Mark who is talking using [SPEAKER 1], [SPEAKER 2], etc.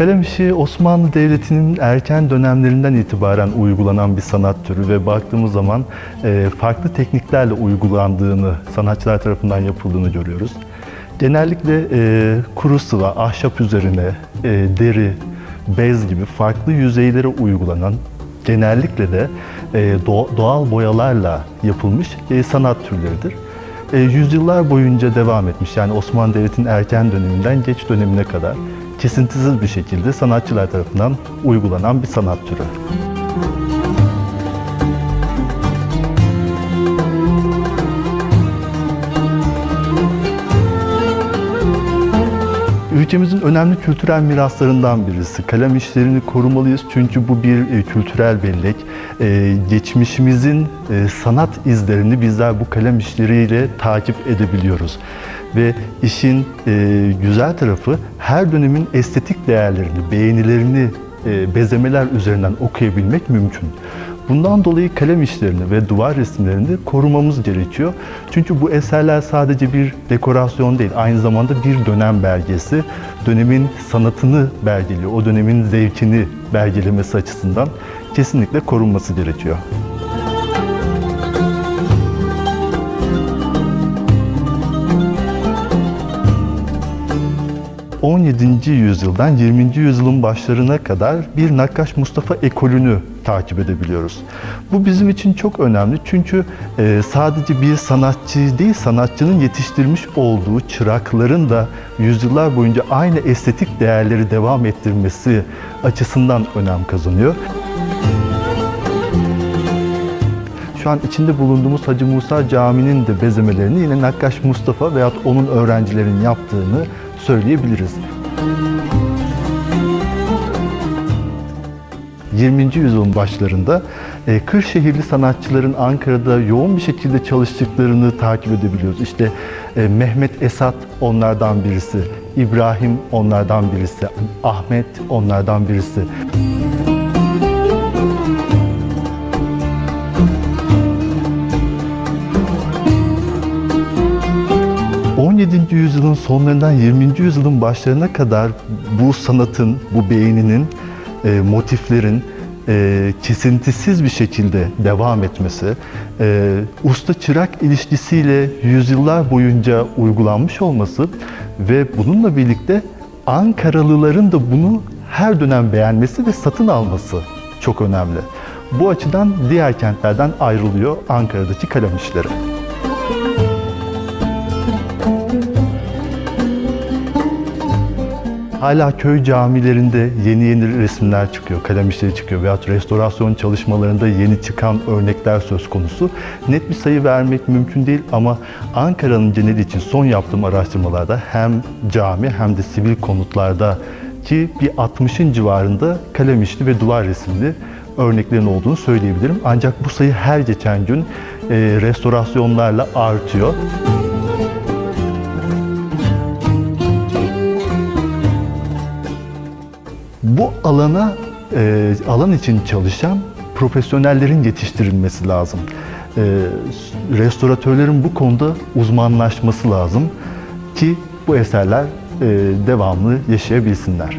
[SPEAKER 1] Kalem işi Osmanlı Devleti'nin erken dönemlerinden itibaren uygulanan bir sanat türü ve baktığımız zaman e, farklı tekniklerle uygulandığını, sanatçılar tarafından yapıldığını görüyoruz. Genellikle e, kuru sıva, ahşap üzerine, e, deri, bez gibi farklı yüzeylere uygulanan, genellikle de doğa- doğal boyalarla yapılmış sanat türleridir. Yüzyıllar boyunca devam etmiş. Yani Osmanlı Devleti'nin erken döneminden geç dönemine kadar kesintisiz bir şekilde sanatçılar tarafından uygulanan bir sanat türü. Ülkemizin önemli kültürel miraslarından birisi. Kalem işlerini korumalıyız çünkü bu bir e, kültürel bellek. E, geçmişimizin e, sanat izlerini bizler bu kalem işleriyle takip edebiliyoruz. Ve işin güzel tarafı her dönemin estetik değerlerini, beğenilerini bezemeler üzerinden okuyabilmek mümkün. Bundan dolayı kalem işlerini ve duvar resimlerini de korumamız gerekiyor. Çünkü bu eserler sadece bir dekorasyon değil, aynı zamanda bir dönem belgesi. Dönemin sanatını belgeliyor, o dönemin zevkini belgelemesi açısından kesinlikle korunması gerekiyor. 17. yüzyıldan 20. yüzyılın başlarına kadar bir Nakkaş Mustafa ekolünü takip edebiliyoruz. Bu bizim için çok önemli çünkü e, sadece bir sanatçı değil, sanatçının yetiştirmiş olduğu çırakların da yüzyıllar boyunca aynı estetik değerleri devam ettirmesi açısından önem kazanıyor. Şu an içinde bulunduğumuz Hacı Musa Camii'nin de bezemelerini yine Nakkaş Mustafa veyahut onun öğrencilerinin yaptığını söyleyebiliriz. 20. yüzyılın başlarında e, Kırşehirli sanatçıların Ankara'da yoğun bir şekilde çalıştıklarını takip edebiliyoruz. İşte e, Mehmet Esat onlardan birisi, İbrahim onlardan birisi, Ahmet onlardan birisi. 17. yüzyılın sonlarından 20. yüzyılın başlarına kadar bu sanatın, bu beğeninin, e, motiflerin e, kesintisiz bir şekilde devam etmesi, e, usta-çırak ilişkisiyle yüzyıllar boyunca uygulanmış olması ve bununla birlikte Ankaralıların da bunu her dönem beğenmesi ve satın alması çok önemli. Bu açıdan diğer kentlerden ayrılıyor Ankara'daki kalem işleri. Hala köy camilerinde yeni yeni resimler çıkıyor, kalem işleri çıkıyor veyahut restorasyon çalışmalarında yeni çıkan örnekler söz konusu. Net bir sayı vermek mümkün değil ama Ankara'nın geneli için son yaptığım araştırmalarda hem cami hem de sivil konutlarda ki bir 60'ın civarında kalem işli ve duvar resimli örneklerin olduğunu söyleyebilirim. Ancak bu sayı her geçen gün e, restorasyonlarla artıyor. Bu alana e, alan için çalışan profesyonellerin yetiştirilmesi lazım. E, restoratörlerin bu konuda uzmanlaşması lazım ki bu eserler e, devamlı yaşayabilsinler.